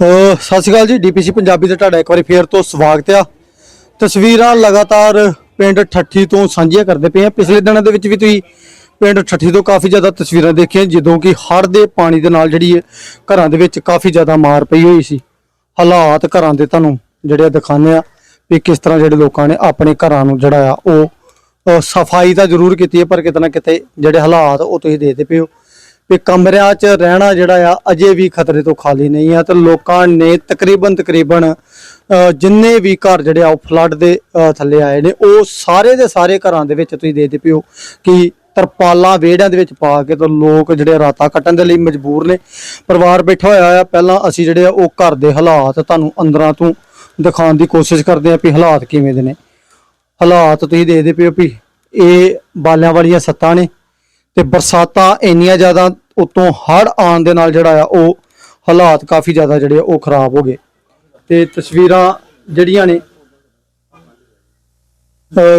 ਸਤਿ ਸ਼੍ਰੀ ਅਕਾਲ ਜੀ ਡੀਪੀਸੀ ਪੰਜਾਬੀ ਤੇ ਤੁਹਾਡਾ ਇੱਕ ਵਾਰੀ ਫੇਰ ਤੋਂ ਸਵਾਗਤ ਆ। ਤਸਵੀਰਾਂ ਲਗਾਤਾਰ ਪਿੰਡ ਠੱਠੀ ਤੋਂ ਸਾਂਝੀਆਂ ਕਰਦੇ ਪਏ ਆ। ਪਿਛਲੇ ਦਿਨਾਂ ਦੇ ਵਿੱਚ ਵੀ ਤੁਸੀਂ ਪਿੰਡ ਠੱਠੀ ਤੋਂ ਕਾਫੀ ਜ਼ਿਆਦਾ ਤਸਵੀਰਾਂ ਦੇਖੀਆਂ, ਜਦੋਂ ਕਿ ਹੜ੍ਹ ਦੇ ਪਾਣੀ ਦੇ ਨਾਲ ਜਿਹੜੀ ਹੈ ਘਰਾਂ ਦੇ ਵਿੱਚ ਕਾਫੀ ਜ਼ਿਆਦਾ ਮਾਰ ਪਈ ਹੋਈ ਸੀ। ਹਾਲਾਤ ਘਰਾਂ ਦੇ ਤੁਹਾਨੂੰ ਜਿਹੜੇ ਆ ਦਿਖਾਉਂਦੇ ਆ ਵੀ ਕਿਸ ਤਰ੍ਹਾਂ ਜਿਹੜੇ ਲੋਕਾਂ ਨੇ ਆਪਣੇ ਘਰਾਂ ਨੂੰ ਜਿਹੜਾ ਆ, ਉਹ ਸਫ਼ਾਈ ਤਾਂ ਜ਼ਰੂਰ ਕੀਤੀ ਹੈ, ਪਰ ਕਿਤੇ ਨਾ ਕਿਤੇ ਜਿਹੜੇ ਹਾਲਾਤ ਉਹ ਤੁਸੀਂ ਦੇਖਦੇ ਪਏ ਹੋ। ਵੀ ਕਮਰਿਆਂ 'ਚ ਰਹਿਣਾ ਜਿਹੜਾ ਆ, ਅਜੇ ਵੀ ਖਤਰੇ ਤੋਂ ਖਾਲੀ ਨਹੀਂ ਆ ਤੇ ਲੋਕਾਂ ਨੇ ਤਕਰੀਬਨ ਤਕਰੀਬਨ ਜਿੰਨੇ ਵੀ ਘਰ ਜਿਹੜੇ ਆ, ਉਹ ਫਲੱਡ ਦੇ ਥੱਲੇ ਆਏ ਨੇ। ਉਹ ਸਾਰੇ ਦੇ ਸਾਰੇ ਘਰਾਂ ਦੇ ਵਿੱਚ ਤੁਸੀਂ ਦੇਖਦੇ ਪਿਓ ਕਿ ਤਰਪਾਲਾਂ ਵਿਹੜਿਆਂ ਦੇ ਵਿੱਚ ਪਾ ਕੇ ਤਾਂ ਲੋਕ ਜਿਹੜੇ ਰਾਤਾਂ ਕੱਟਣ ਦੇ ਲਈ ਮਜਬੂਰ ਨੇ। ਪਰਿਵਾਰ ਬੈਠਾ ਹੋਇਆ ਆ, ਪਹਿਲਾਂ ਅਸੀਂ ਜਿਹੜੇ ਆ, ਉਹ ਘਰ ਦੇ ਹਾਲਾਤ ਤੁਹਾਨੂੰ ਅੰਦਰਾਂ ਤੋਂ ਦਿਖਾਉਣ ਦੀ ਕੋਸ਼ਿਸ਼ ਕਰਦੇ ਆ ਵੀ ਹਾਲਾਤ ਕਿਵੇਂ ਦੇ ਨੇ। ਹਾਲਾਤ ਤੁਸੀਂ ਦੇਖਦੇ ਪਿਓ ਵੀ ਇਹ ਬਾਲਿਆਂ ਵਾਲੀਆਂ ਸੱਤਾਂ ਨੇ। ਤੇ ਬਰਸਾਤਾਂ ਇੰਨੀਆਂ ਜ਼ਿਆਦਾ ਉਤੋਂ ਹੜ ਆਉਣ ਦੇ ਨਾਲ ਜਿਹੜਾ ਆ, ਉਹ ਹਾਲਾਤ ਕਾਫੀ ਜ਼ਿਆਦਾ ਜਿਹੜੇ ਆ, ਉਹ ਖਰਾਬ ਹੋ ਗਏ। ਤੇ ਤਸਵੀਰਾਂ ਜਿਹੜੀਆਂ ਨੇ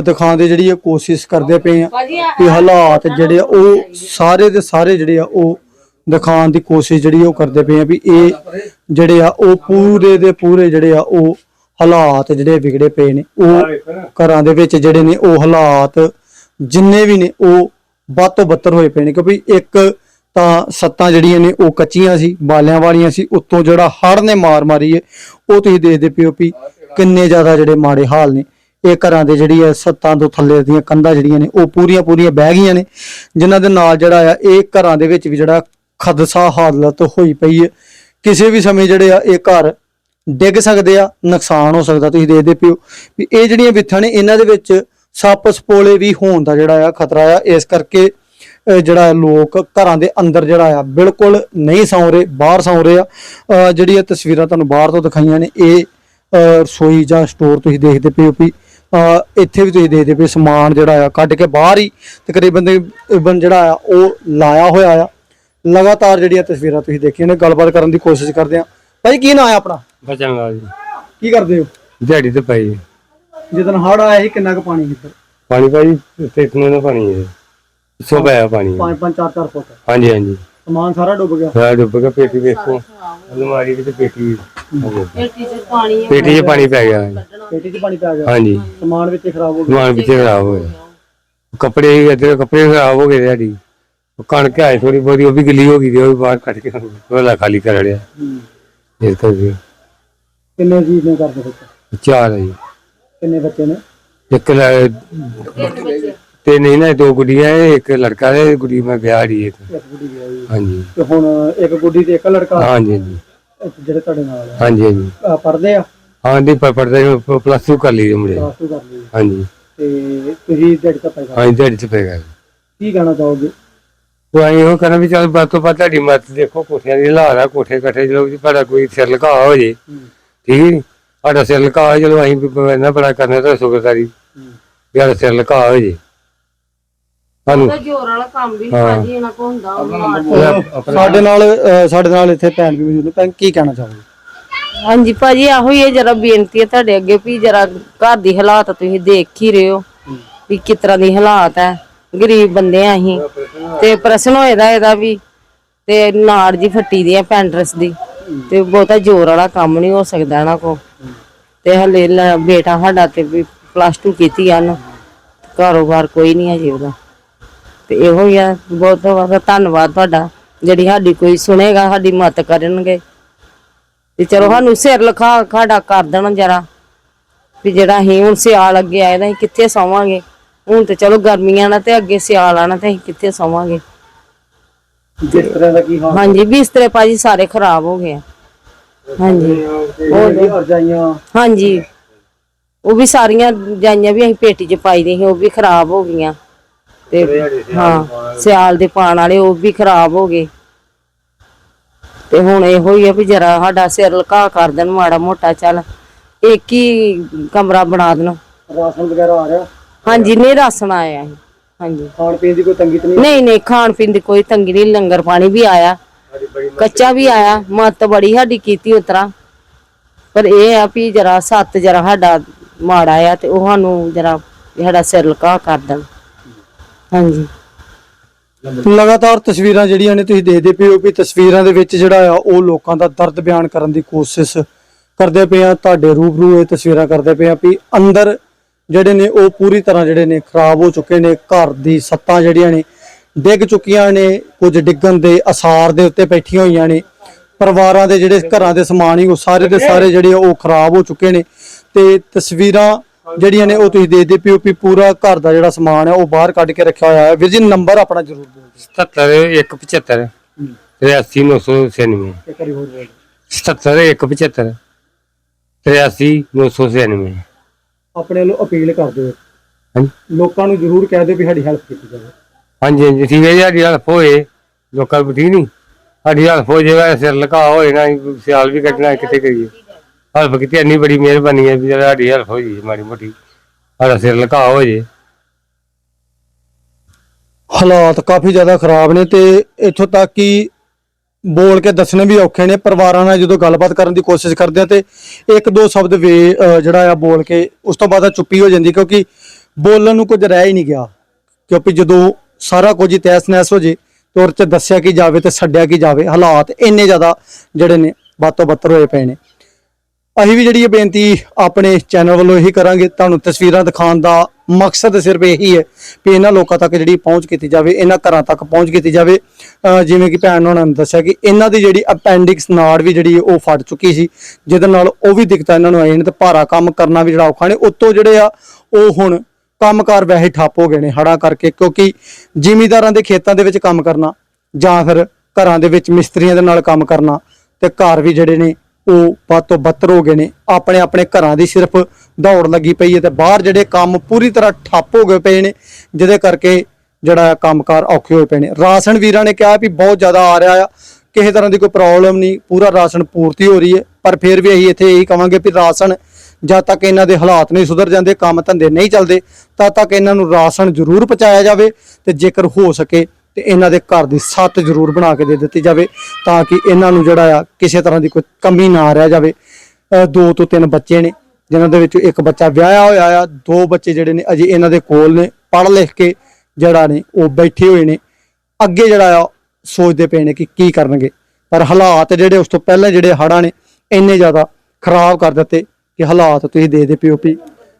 ਦਿਖਾਉਣ ਦੀ ਜਿਹੜੀ ਇਹ ਕੋਸ਼ਿਸ਼ ਕਰਦੇ ਪਏ ਆ ਕਿ ਹਾਲਾਤ ਜਿਹੜੇ ਆ, ਉਹ ਸਾਰੇ ਦੇ ਸਾਰੇ ਜਿਹੜੇ ਆ, ਉਹ ਦਿਖਾਉਣ ਦੀ ਕੋਸ਼ਿਸ਼ ਜਿਹੜੀ ਉਹ ਕਰਦੇ ਪਏ ਆ ਵੀ ਇਹ ਜਿਹੜੇ ਆ, ਉਹ ਪੂਰੇ ਦੇ ਪੂਰੇ ਜਿਹੜੇ ਆ, ਉਹ ਹਾਲਾਤ ਜਿਹੜੇ ਵਿਗੜੇ ਪਏ ਨੇ। ਉਹ ਘਰਾਂ ਦੇ ਵਿੱਚ ਜਿਹੜੇ ਨੇ, ਉਹ ਹਾਲਾਤ ਜਿੰਨੇ ਵੀ ਨੇ, ਉਹ ਵੱਧ ਤੋਂ ਬੱਤਰ ਹੋਏ ਪਏ ਨੇ, ਕਿਉਂਕਿ ਇੱਕ ਤਾਂ ਸੱਤਾਂ ਜਿਹੜੀਆਂ ਨੇ ਉਹ ਕੱਚੀਆਂ ਸੀ, ਬਾਲਿਆਂ ਵਾਲੀਆਂ ਸੀ, ਉੱਤੋਂ ਜਿਹੜਾ ਹੜ੍ਹ ਨੇ ਮਾਰ ਮਾਰੀ ਹੈ ਉਹ ਤੁਸੀਂ ਦੇਖਦੇ ਪਿਓ ਵੀ ਕਿੰਨੇ ਜ਼ਿਆਦਾ ਜਿਹੜੇ ਮਾੜੇ ਹਾਲ ਨੇ। ਇਹ ਘਰਾਂ ਦੇ ਜਿਹੜੀ ਹੈ ਸੱਤਾਂ ਤੋਂ ਥੱਲੇ ਦੀਆਂ ਕੰਧਾਂ ਜਿਹੜੀਆਂ ਨੇ, ਉਹ ਪੂਰੀਆਂ ਪੂਰੀਆਂ ਬਹਿ ਗਈਆਂ ਨੇ। ਜਿਨ੍ਹਾਂ ਦੇ ਨਾਲ ਜਿਹੜਾ ਆ, ਇਹ ਘਰਾਂ ਦੇ ਵਿੱਚ ਵੀ ਜਿਹੜਾ ਖਦਸ਼ਾ ਹਾਲਤ ਹੋਈ ਪਈ ਹੈ ਕਿਸੇ ਵੀ ਸਮੇਂ ਜਿਹੜੇ ਆ, ਇਹ ਘਰ ਡਿੱਗ ਸਕਦੇ ਆ, ਨੁਕਸਾਨ ਹੋ ਸਕਦਾ, ਤੁਸੀਂ ਦੇਖਦੇ ਪਿਓ ਵੀ ਇਹ ਜਿਹੜੀਆਂ ਵਿੱਥਾਂ ਨੇ, ਇਹਨਾਂ ਦੇ ਵਿੱਚ ਸੱਪ ਸਪੋਲੇ ਵੀ ਹੋਣ ਦਾ ਜਿਹੜਾ ਆ ਖਤਰਾ ਆ ਇਸ ਕਰਕੇ ਜਿਹੜਾ ਲੋਕ ਘਰਾਂ ਦੇ ਅੰਦਰ ਜਿਹੜਾ ਆ ਬਿਲਕੁਲ ਨਹੀਂ ਸੌਂ ਰਹੇ ਬਾਹਰ ਸੌਂ ਰਹੇ ਆ। ਅਹ ਜਿਹੜੀਆਂ ਤਸਵੀਰਾਂ ਤੁਹਾਨੂੰ ਬਾਹਰ ਤੋਂ ਦਿਖਾਈਆਂ ਨੇ ਇਹ ਰਸੋਈ ਜਾਂ ਸਟੋਰ ਤੁਸੀਂ ਦੇਖਦੇ ਪਏ ਹੋ ਵੀ ਇੱਥੇ ਵੀ ਤੁਸੀਂ ਦੇਖਦੇ ਪਏ ਸਮਾਨ ਜਿਹੜਾ ਆ ਕੱਢ ਕੇ ਬਾਹਰ ਹੀ ਤਕਰੀਬਨ ਤਕਰੀਬਨ ਜਿਹੜਾ ਆ ਉਹ ਲਾਇਆ ਹੋਇਆ ਆ। ਲਗਾਤਾਰ ਜਿਹੜੀਆਂ ਤਸਵੀਰਾਂ ਤੁਸੀਂ ਦੇਖੀਆਂ ਨੇ ਗੱਲਬਾਤ ਕਰਨ ਦੀ ਕੋਸ਼ਿਸ਼ ਕਰਦੇ ਆ। ਭਾਈ ਕੀ ਨਾਂ ਆ ਆਪਣਾ? ਬਚਾਂਗਾ ਜੀ। ਕੀ ਕਰਦੇ ਹੋ? ਦਿਹਾੜੀ ਤੇ ਪਈ ਜਦੋਂ ਹੜ ਆਇਆ ਸੀ ਕਿੰਨਾ ਕੁ ਪਾਣੀ ਇੱਧਰ? ਪਾਣੀ ਭਾਈ ਤੇ ਇਤਨੇ ਦਾ ਪਾਣੀ ਹੈ। ਸੋ ਪਿਆ ਪਾਣੀ। 5 5 4 4 ਫੁੱਟ। ਹਾਂਜੀ ਹਾਂਜੀ। ਸਮਾਨ ਸਾਰਾ ਡੁੱਬ ਗਿਆ। ਸਾਰਾ ਡੁੱਬ ਗਿਆ ਪੇਟੀ ਵੇਖੋ। ਅਲਮਾਰੀ ਵਿੱਚ ਪੇਟੀ ਪੇਟੀ ਚ ਪਾਣੀ ਪੇਟੀ 'ਚ ਪਾਣੀ ਪੈ ਗਿਆ। ਹੈ। ਪੇਟੀ 'ਚ ਪਾਣੀ ਪੈ ਗਿਆ। ਹਾਂਜੀ। ਸਮਾਨ ਵਿੱਚ ਹੀ ਖਰਾਬ ਹੋ ਗਿਆ। ਸਮਾਨ ਪਿੱਛੇ ਖਰਾਬ ਹੋ ਗਿਆ। ਕੱਪੜੇ ਹੀ ਅੱਧੇ ਕੱਪੜੇ ਖਰਾਬ ਹੋ ਗਏ ਦਿਹਾੜੀ ਉਹ ਕਣਕ ਆਈ ਥੋੜੀ ਬਹੁਤੀ ਉਹ ਵੀ ਗਿੱਲੀ ਹੋ ਗਈ ਤੇ ਉਹ ਵੀ ਬਾਹਰ ਕੱਢ ਕੇ ਉਹਲਾ ਖਾਲੀ ਕਰ ਲਿਆ ਹੂੰ। ਇਸ ਕਰਕੇ। ਕਿੰਨੇ ਜੀ ਨੇ ਕਰਦੇ ਬੱਚੇ ਚਾਰ ਹੈ ਜੀ। ਕਿੰਨੇ ਬੱਚੇ ਨੇ? ਇੱਕ ਲ- ਤੇ ਨਹੀਂ ਨਾ ਦੋ ਗੁੱਡੀਆਂ ਹੈ ਇੱਕ ਲੜਕਾ ਹੈ ਗੁੱਡੀ ਮੈਂ ਵਿਆਹ ਰਹੀ ਇੱਕ। ਇੱਕ ਗੁੱਡੀ ਵਿਆਹੀ ਹਾਂਜੀ। ਤੇ ਹੁਣ ਇੱਕ ਗੁੱਡੀ ਤੇ ਇੱਕ ਲੜਕਾ? ਹਾਂਜੀ ਹਾਂਜੀ। ਇੱਕ ਜਿਹੜੇ ਤੁਹਾਡੇ ਨਾਲ ਆ। ਹਾਂਜੀ ਹਾਂਜੀ। ਆਹ ਪੜ੍ਹਦੇ ਆ? ਹਾਂਜੀ ਪਰ ਪੜਦੇ ਪਲੱਸ 2 ਕਰ ਲਈ ਮੁੰਡੇ ਕਲਾਸ 2 ਕਰ ਲਈ। ਹਾਂਜੀ। ਤੇ ਤੁਸੀਂ ਡੈਡ ਤਾਂ ਪੈਗਾ ਹਾਂਜੀ ਦਿਹਾੜੀ ਚ ਪੈ ਗਿਆ ਕੀ ਕਹਿਣਾ ਚਾਹੋਗੇ? ਉਹ ਆਈ ਉਹ ਕਹਿੰਦਾ ਵੀ ਚੱਲ ਬਾਤ ਤੋਂ ਬਾਅਦ ਤੁਹਾਡੀ ਮਤ ਦੇਖੋ ਕੋਠਿਆਂ ਦੀ ਹਾਲਾਤ ਆ ਕੋਠੇ ਇਕੱਠੇ ਚਲੋ ਜੀ ਤੁਹਾਡਾ ਕੋਈ ਸਿਰ ਲਕਾ ਹੋ। ਜੇ ਠੀਕ ਹੈ? ਸਾਡਾ ਸਿਰ ਲਕਾ ਹੋ ਚਲੋ ਅਸੀਂ ਵੀ ਇਹਨਾਂ ਬੜਾ ਕਰਨਾ ਤਾਂ ਸ਼ੁਕਰਦਾਰੀ ਵੀ ਸਾਡਾ ਸਿਰ ਲਕਾ ਹੋ ਜੇ। ਸਾਨੂੰ ਤਾਂ ਜ਼ੋਰ ਵਾਲਾ ਕੰਮ ਵੀ ਹਾਂ। ਭਾਜੀ ਇਹਨਾਂ ਕੋ ਹੁੰਦਾ ਉਹ ਮਾਰ ਸਾਡੇ ਨਾਲ ਅਹ, ਸਾਡੇ ਨਾਲ ਇੱਥੇ ਭੈਣ ਵੀ ਮੌਜੂਦ ਨੇ। ਭੈਣ ਕੀ ਕਹਿਣਾ ਚਾਹੋਗੇ? ਹਾਂਜੀ ਭਾਜੀ ਆਹੋ ਹੀ ਇਹ ਜਰਾ ਬੇਨਤੀ ਹੈ ਤੁਹਾਡੇ ਅੱਗੇ ਵੀ ਜਰਾ ਘਰ ਦੀ ਹਾਲਾਤ ਤੁਸੀਂ ਦੇਖ ਹੀ ਰਹੇ ਹੋ ਵੀ ਕਿਸ ਤਰ੍ਹਾਂ ਦੀ ਹਾਲਾਤ ਹੈ। ਗਰੀਬ ਬੰਦੇ ਆ ਅਸੀਂ। ਤੇ ਪ੍ਰਸ਼ਨ ਹੋਏਦਾ ਇਹਦਾ ਵੀ ਤੇ ਨਾੜ ਜੀ ਫੱਟੀ ਦੀ ਹੈ ਪੈਂਟਰਸ ਦੀ। ਤੇ ਬਹੁਤਾ ਜ਼ੋਰ ਵਾਲਾ ਕੰਮ ਨਹੀਂ ਹੋ ਸਕਦਾ ਇਹਨਾਂ ਕੋ ਤੇ ਹਲੇ ਬੇਟਾ ਸਾਡਾ ਤੇ ਵੀ ਪਲੱਸ 2 ਕੀਤੀ ਆ ਨਾ ਕਾਰੋਬਾਰ ਕੋਈ ਨਹੀਂ ਹੈ ਜੀ ਉਹਦਾ। ਤੇ ਇਹੋ ਹੀ ਆ ਬਹੁਤ ਬਹੁਤ ਧੰਨਵਾਦ ਤੁਹਾਡਾ ਜਿਹੜੀ ਸਾਡੀ ਕੋਈ ਸੁਣੇਗਾ ਸਾਡੀ ਮਦਦ ਕਰਨਗੇ। ਤੇ ਚਲੋ ਸਾਨੂੰ ਸਿਰ ਲਿਖਾ ਖਾਡਾ ਕਰ ਦੇਣ ਜਰਾ ਵੀ ਜਿਹੜਾ ਅਸੀਂ ਹੁਣ ਸਿਆਲ ਅੱਗੇ ਆਏ ਤਾਂ ਅਸੀਂ ਕਿੱਥੇ ਸੌਵਾਂਗੇ? ਹੁਣ ਤੇ ਚਲੋ ਗਰਮੀਆਂ ਨਾਲ ਤੇ ਅੱਗੇ ਸਿਆਲ ਆਣਾ ਤੇ ਅਸੀਂ ਕਿੱਥੇ ਸੌਵਾਂਗੇ? ਜਿਸ ਤਰ੍ਹਾਂ ਦਾ ਕੀ ਹਾਲ? ਹਾਂਜੀ ਬਿਸਤਰੇ ਭਾਜੀ ਸਾਰੇ ਖਰਾਬ ਹੋ ਗਏ ਆ। ਹਾਂਜੀ। ਉਹ ਅਰਜਾਈਆਂ ਹਾਂਜੀ। ਉਹ ਵੀ ਸਾਰੀਆਂ ਜਾਈਆਂ ਵੀ ਅਸੀਂ ਪੇਟੀ 'ਚ ਪਾਈ ਦੀਆਂ ਸੀ ਉਹ ਵੀ ਖਰਾਬ ਹੋ ਗਈਆਂ। ਤੇ ਹਾਂ ਸਿਆਲ ਦੇ ਪਾਣ ਵਾਲੇ ਉਹ ਵੀ ਖਰਾਬ ਹੋ ਗਏ। ਤੇ ਹੁਣ ਇਹੋ ਹੀ ਆ ਵੀ ਜਰਾ ਸਾਡਾ ਸਿਰ ਲਕਾ ਕਰ ਦੇਣ ਮਾੜਾ ਮੋਟਾ ਚੱਲ। ਇੱਕ ਹੀ ਕਮਰਾ ਬਣਾ ਦੇਣ। ਰਾਸ਼ਨ ਵਗੈਰਾ ਆ ਰਿਹਾ? ਹਾਂਜੀ ਨਹੀਂ ਰਾਸ਼ਨ ਆਇਆ ਹਾਂਜੀ। ਖਾਣ ਪੀਣ ਦੀ ਕੋਈ ਤੰਗੀ ਤਾਂ ਨਹੀਂ ਨਹੀਂ ਨਹੀਂ ਖਾਣ ਪੀਣ ਦੀ ਕੋਈ ਤੰਗੀ ਨਹੀਂ ਲੰਗਰ ਪਾਣੀ ਵੀ ਆਇਆ। ਕੱਚਾ ਵੀ ਆਇਆ, ਮੱਤ ਬੜੀ ਸਾਡੀ ਕੀਤੀ ਉਤਰਾ ਪਰ ਇਹ ਆ ਵੀ ਜਰਾ ਸੱਤ ਜਰਾ ਸਾਡਾ ਮਾੜਾ ਆ ਤੇ ਉਹ ਸਾਨੂੰ ਜਰਾ ਸਾਡਾ ਸਿਰ ਲਕਾ ਕਰ ਦੇਣ। ਹਾਂਜੀ। ਲਗਾਤਾਰ ਤਸਵੀਰਾਂ ਜਿਹੜੀਆਂ ਨੇ ਤੁਸੀਂ ਦੇਖਦੇ ਪਏ ਹੋ ਵੀ ਤਸਵੀਰਾਂ ਦੇ ਵਿੱਚ ਜਿਹੜਾ ਆ, ਉਹ ਲੋਕਾਂ ਦਾ ਦਰਦ ਬਿਆਨ ਕਰਨ ਦੀ ਕੋਸ਼ਿਸ਼ ਕਰਦੇ ਪਏ ਆ। ਤੁਹਾਡੇ ਰੂਬਰੂ ਇਹ ਤਸਵੀਰਾਂ ਕਰਦੇ ਪਏ ਆ ਵੀ ਅੰਦਰ ਜਿਹੜੇ ਨੇ, ਉਹ ਪੂਰੀ ਤਰ੍ਹਾਂ ਜਿਹੜੇ ਨੇ ਖਰਾਬ ਹੋ ਚੁੱਕੇ ਨੇ। ਘਰ ਦੀ ਸੱਤਾਂ ਜਿਹੜੀਆਂ ਨੇ ਡਿੱਗ ਚੁੱਕੀਆਂ ਨੇ ਕੁਝ ਡਿੱਗਣ ਦੇ ਅਸਾਰ ਦੇ ਉੱਤੇ ਬੈਠੀਆਂ ਹੋਈਆਂ ਨੇ। ਪਰਿਵਾਰਾਂ ਦੇ ਜਿਹੜੇ ਘਰਾਂ ਦੇ ਸਮਾਨ ਹੀ ਉਹ ਸਾਰੇ ਦੇ ਸਾਰੇ ਜਿਹੜੇ ਉਹ ਖਰਾਬ ਹੋ ਚੁੱਕੇ ਨੇ। ਤੇ ਤਸਵੀਰਾਂ ਜਿਹੜੀਆਂ ਨੇ ਉਹ ਤੁਸੀਂ ਦੇਖਦੇ ਪਿਓ ਵੀ ਪੂਰਾ ਘਰ ਦਾ ਜਿਹੜਾ ਸਮਾਨ ਹੈ ਉਹ ਬਾਹਰ ਕੱਢ ਕੇ ਰੱਖਿਆ ਹੋਇਆ ਹੈ। ਵੀਰ ਜੀ ਨੰਬਰ ਆਪਣਾ ਜ਼ਰੂਰ ਬੋਲ 77 175 83 996 ਇੱਕ ਵਾਰੀ ਹੋਰ ਬੋਲ 77 175 83 996 ਆਪਣੇ ਵੱਲੋਂ ਅਪੀਲ ਕਰਦੇ ਹੋ ਲੋਕਾਂ ਨੂੰ ਜ਼ਰੂਰ ਕਹਿ ਦਿਓ ਵੀ ਸਾਡੀ ਹੈਲਪ ਕੀਤੀ ਜਾਵੇ। ਹਾਂਜੀ ਹਾਂਜੀ ਠੀਕ ਹੈ ਜੀ ਸਾਡੀ ਹੈਲਪ ਹੋਏ ਲੋਕਾਂ ਨੂੰ ਠੀਕ ਨਹੀਂ। ਸਾਡੀ ਹੈਲਪ ਹੋ ਜਾਏਗਾ ਸਿਰ ਲਗਾ ਹੋਏ ਨਾ ਸਿਆਲ ਵੀ ਕੱਢਣਾ ਕਿੱਥੇ ਕਰੀਏ? ਹੈਲਪ ਕੀਤੀ ਇੰਨੀ ਬੜੀ ਮਿਹਰਬਾਨੀ ਹੈ ਵੀ ਜਿਹੜਾ ਸਾਡੀ ਹੈਲਪ ਹੋ ਜੀ ਮਾੜੀ ਮੋਟੀ। ਸਾਡਾ ਸਿਰ ਲਗਾ ਹੋ ਜੇ। ਹਾਲਾਤ ਕਾਫੀ ਜ਼ਿਆਦਾ ਖਰਾਬ ਨੇ ਤੇ ਇੱਥੋਂ ਤੱਕ ਕਿ ਬੋਲ ਕੇ ਦੱਸਣੇ ਵੀ ਔਖੇ ਨੇ। ਪਰਿਵਾਰਾਂ ਨਾਲ ਜਦੋਂ ਗੱਲਬਾਤ ਕਰਨ ਦੀ ਕੋਸ਼ਿਸ਼ ਕਰਦੇ ਆ ਤੇ ਇੱਕ ਦੋ ਸ਼ਬਦ ਵੇ ਜਿਹੜਾ ਆ ਬੋਲ ਕੇ ਉਸ ਤੋਂ ਬਾਅਦ ਚੁੱਪੀ ਹੋ ਜਾਂਦੀ ਕਿਉਂਕਿ ਬੋਲਣ ਨੂੰ ਕੁਝ ਰਹਿ ਹੀ ਨਹੀਂ ਗਿਆ। ਕਿਉਂਕਿ ਜਦੋਂ ਸਾਰਾ ਕੁਝ ਹੀ ਤੈਸ ਨੈਸ ਹੋ ਜੇ ਤੇ ਉਹਦੇ ਚ ਦੱਸਿਆ ਕੀ ਜਾਵੇ ਤੇ ਛੱਡਿਆ ਕੀ ਜਾਵੇ, ਹਾਲਾਤ ਇੰਨੇ ਜ਼ਿਆਦਾ ਜਿਹੜੇ ਨੇ ਬਾਤੋਂ ਬੱਤਰ ਹੋਏ ਪਏ ਨੇ। ਅਸੀਂ ਵੀ ਜਿਹੜੀ ਇਹ ਬੇਨਤੀ ਆਪਣੇ ਚੈਨਲ ਵੱਲੋਂ ਇਹੀ ਕਰਾਂਗੇ, ਤੁਹਾਨੂੰ ਤਸਵੀਰਾਂ ਦਿਖਾਉਣ ਦਾ ਮਕਸਦ ਸਿਰਫ ਇਹੀ ਹੈ ਕਿ ਇਹਨਾਂ ਲੋਕਾਂ ਤੱਕ ਜਿਹੜੀ ਪਹੁੰਚ ਕੀਤੀ ਜਾਵੇ, ਇਹਨਾਂ ਘਰਾਂ ਤੱਕ ਪਹੁੰਚ ਕੀਤੀ ਜਾਵੇ। ਜਿਵੇਂ ਕਿ ਭੈਣ ਉਹਨਾਂ ਨੇ ਦੱਸਿਆ ਕਿ ਇਹਨਾਂ ਦੀ ਜਿਹੜੀ ਅਪੈਂਡਿਕਸ ਨਾੜ ਵੀ ਜਿਹੜੀ ਉਹ ਫਟ ਚੁੱਕੀ ਸੀ, ਜਿਹਦੇ ਨਾਲ ਉਹ ਵੀ ਦਿੱਕਤਾਂ ਇਹਨਾਂ ਨੂੰ ਆਈਆਂ ਨੇ ਤੇ ਭਾਰਾ ਕੰਮ ਕਰਨਾ ਵੀ ਜਿਹੜਾ ਔਖਾ ਨੇ, ਉਤੋਂ ਜਿਹੜੇ ਆ ਉਹ ਹੁਣ ਕੰਮਕਾਰ ਵੈਸੇ ਠੱਪ ਹੋ ਗਏ ਨੇ ਹੜਾ ਕਰਕੇ, ਕਿਉਂਕਿ ਜ਼ਿਮੀਦਾਰਾਂ ਦੇ ਖੇਤਾਂ ਦੇ ਵਿੱਚ ਕੰਮ ਕਰਨਾ ਜਾਂ ਫਿਰ ਘਰਾਂ ਦੇ ਵਿੱਚ ਮਿਸਤਰੀਆਂ ਦੇ ਨਾਲ ਕੰਮ ਕਰਨਾ ਤੇ ਘਰ ਵੀ ਜਿਹੜੇ ਨੇ ਉਹ ਵੱਧ ਤੋਂ ਬੱਤਰ ਹੋ ਗਏ ਨੇ। ਆਪਣੇ ਆਪਣੇ ਘਰਾਂ ਦੀ ਸਿਰਫ ਦੌੜ ਲੱਗੀ ਪਈ ਹੈ ਤੇ ਬਾਹਰ ਜਿਹੜੇ ਕੰਮ ਪੂਰੀ ਤਰ੍ਹਾਂ ਠੱਪ ਹੋ ਗਏ ਪਏ ਨੇ, ਜਿਹਦੇ ਕਰਕੇ ਜਿਹੜਾ ਹੈ ਕੰਮਕਾਰ ਔਖੇ ਹੋਏ ਪਏ ਨੇ। ਰਾਸ਼ਨ ਵੀਰਾਂ ਨੇ ਕਿਹਾ ਵੀ ਬਹੁਤ ਜ਼ਿਆਦਾ ਆ ਰਿਹਾ ਆ, ਕਿਸੇ ਤਰ੍ਹਾਂ ਦੀ ਕੋਈ ਪ੍ਰੋਬਲਮ ਨਹੀਂ, ਪੂਰਾ ਰਾਸ਼ਨ ਪੂਰਤੀ ਹੋ ਰਹੀ ਹੈ। ਪਰ ਫਿਰ ਵੀ ਅਸੀਂ ਇੱਥੇ ਇਹੀ ਕਵਾਂਗੇ ਵੀ ਰਾਸ਼ਨ ਜਦ ਤੱਕ ਇਹਨਾਂ ਦੇ ਹਾਲਾਤ ਨਹੀਂ ਸੁਧਰ ਜਾਂਦੇ, ਕੰਮ ਧੰਦੇ ਨਹੀਂ ਚੱਲਦੇ, ਤਦ ਤੱਕ ਇਹਨਾਂ ਨੂੰ ਰਾਸ਼ਨ ਜ਼ਰੂਰ ਪਹੁੰਚਾਇਆ ਜਾਵੇ ਤੇ ਜੇਕਰ ਹੋ ਸਕੇ ਤੇ ਇਹਨਾਂ ਦੇ ਘਰ ਦੀ ਛੱਤ ਜ਼ਰੂਰ ਬਣਾ ਕੇ ਦੇ ਦਿੱਤੀ ਜਾਵੇ ਤਾਂ ਕਿ ਇਹਨਾਂ ਨੂੰ ਜਿਹੜਾ ਆ ਕਿਸੇ ਤਰ੍ਹਾਂ ਦੀ ਕੋਈ ਕਮੀ ਨਾ ਰਹਿ ਜਾਵੇ। ਦੋ ਤੋਂ ਤਿੰਨ ਬੱਚੇ ਨੇ, ਜਿਨ੍ਹਾਂ ਦੇ ਵਿੱਚੋਂ ਇੱਕ ਬੱਚਾ ਵਿਆਹਿਆ ਹੋਇਆ ਆ, ਦੋ ਬੱਚੇ ਜਿਹੜੇ ਨੇ ਅਜੇ ਇਹਨਾਂ ਦੇ ਕੋਲ ਨੇ, ਪੜ੍ਹ ਲਿਖ ਕੇ ਜਿਹੜਾ ਨੇ ਉਹ ਬੈਠੇ ਹੋਏ ਨੇ। ਅੱਗੇ ਜਿਹੜਾ ਆ, ਸੋਚਦੇ ਪਏ ਨੇ ਕਿ ਕੀ ਕਰਨਗੇ। ਪਰ ਹਾਲਾਤ ਜਿਹੜੇ ਉਸ ਤੋਂ ਪਹਿਲਾਂ ਜਿਹੜੇ ਹੜ੍ਹਾਂ ਨੇ, ਇੰਨੇ ਜ਼ਿਆਦਾ ਖਰਾਬ ਕਰ ਦਿੱਤੇ ਕਿ ਹਾਲਾਤ ਤੁਸੀਂ ਦੇ ਦੇ ਪਿਓ ਵੀ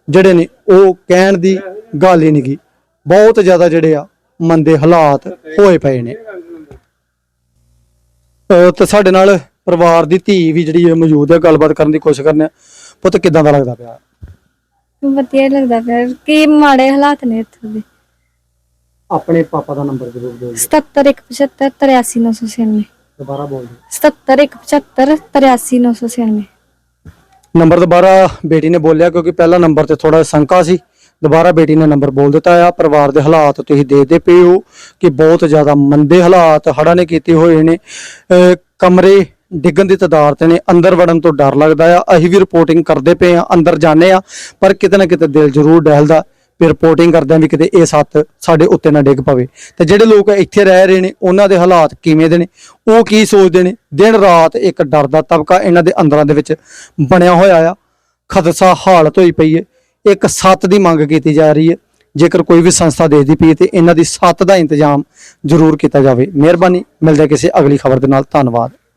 ਜਿਹੜੇ ਨੇ ਉਹ ਕਹਿਣ ਦੀ ਗੱਲ ਹੀ ਨਹੀਂ ਗੀ। ਬਹੁਤ ਜ਼ਿਆਦਾ ਜਿਹੜੇ ਆ ਮੰਦੇ ਹਾਲਾਤ ਹੋਏ ਪਏ ਨੇ। ਤੇ ਸਾਡੇ ਨਾਲ ਪਰਿਵਾਰ ਦੀ ਧੀ ਵੀ ਜਿਹੜੀ ਹੈ ਮੌਜੂਦ ਹੈ ਗੱਲਬਾਤ ਕਰਨ ਦੀ ਕੋਸ਼ਿਸ਼ ਕਰਨੇ ਪੁੱਤ ਕਿਦਾਂ ਦਾ ਲੱਗਦਾ ਪਿਆ? ਵਧੀਆ ਲੱਗਦਾ ਪਿਆ। ਕੀ ਮਾੜੇ ਹਾਲਾਤ ਨੇ ਇੱਥੋਂ ਦੇ? ਆਪਣੇ ਪਾਪਾ ਦਾ ਨੰਬਰ ਜ਼ਰੂਰ ਦਿਓ 70175 83996 ਦੁਬਾਰਾ ਬੋਲ ਦਿਓ। 70175 83996 ਨੰਬਰ ਦੁਬਾਰਾ ਬੇਟੀ ਨੇ ਬੋਲਿਆ ਕਿਉਂਕਿ ਪਹਿਲਾ ਨੰਬਰ ਤੇ ਥੋੜਾ ਸ਼ੰਕਾ ਸੀ। ਦੁਬਾਰਾ ਬੇਟੀ ਨੇ ਨੰਬਰ ਬੋਲ ਦਿੱਤਾ ਆ। ਪਰਿਵਾਰ ਦੇ ਹਾਲਾਤ ਤੁਸੀਂ ਦੇਖਦੇ ਪਏ ਹੋ ਕਿ ਬਹੁਤ ਜ਼ਿਆਦਾ ਮੰਦੇ ਹਾਲਾਤ ਹੜ੍ਹਾਂ ਨੇ ਕੀਤੇ ਹੋਏ ਨੇ। ਕਮਰੇ ਡਿੱਗਣ ਦੀ ਤਦਾਰ ਤੇ ਨੇ। ਅੰਦਰ ਵੜਨ ਤੋਂ ਡਰ ਲੱਗਦਾ ਆ। ਅਸੀਂ ਵੀ ਰਿਪੋਰਟਿੰਗ ਕਰਦੇ ਪਏ ਆ। ਅੰਦਰ ਜਾਂਦੇ ਆ। ਪਰ ਕਿਤੇ ਨਾ ਕਿਤੇ ਦਿਲ ਜ਼ਰੂਰ ਡਹਿਲਦਾ। ਵੀ ਰਿਪੋਰਟਿੰਗ ਕਰਦੇ ਆ ਵੀ ਕਿਤੇ ਇਹ ਸੱਤ ਸਾਡੇ ਉੱਤੇ ਨਾ ਡਿੱਗ ਪਵੇ। ਤੇ ਜਿਹੜੇ ਲੋਕ ਇੱਥੇ ਰਹਿ ਰਹੇ ਨੇ, ਉਹਨਾਂ ਦੇ ਹਾਲਾਤ ਕਿਵੇਂ ਦੇ ਨੇ? ਉਹ ਕੀ ਸੋਚਦੇ ਨੇ? ਦਿਨ ਰਾਤ ਇੱਕ ਡਰ ਦਾ ਤਬਕਾ ਇਹਨਾਂ ਦੇ ਅੰਦਰਾਂ ਦੇ ਵਿੱਚ ਬਣਿਆ ਹੋਇਆ ਆ। ਖਦਸਾ ਹਾਲਤ ਹੋਈ ਪਈ ਹੈ। ਇੱਕ ਸੱਤ ਦੀ ਮੰਗ ਕੀਤੀ ਜਾ ਰਹੀ ਹੈ। ਜੇਕਰ ਕੋਈ ਵੀ ਸੰਸਥਾ ਦੇਖਦੀ ਪਈ ਹੈ ਤੇ ਇਹਨਾਂ ਦੀ ਸੱਤ ਦਾ ਇੰਤਜ਼ਾਮ ਜ਼ਰੂਰ ਕੀਤਾ ਜਾਵੇ। ਮਿਹਰਬਾਨੀ, ਮਿਲਦੇ ਕਿਸੇ ਅਗਲੀ ਖਬਰ ਦੇ ਨਾਲ। ਧੰਨਵਾਦ।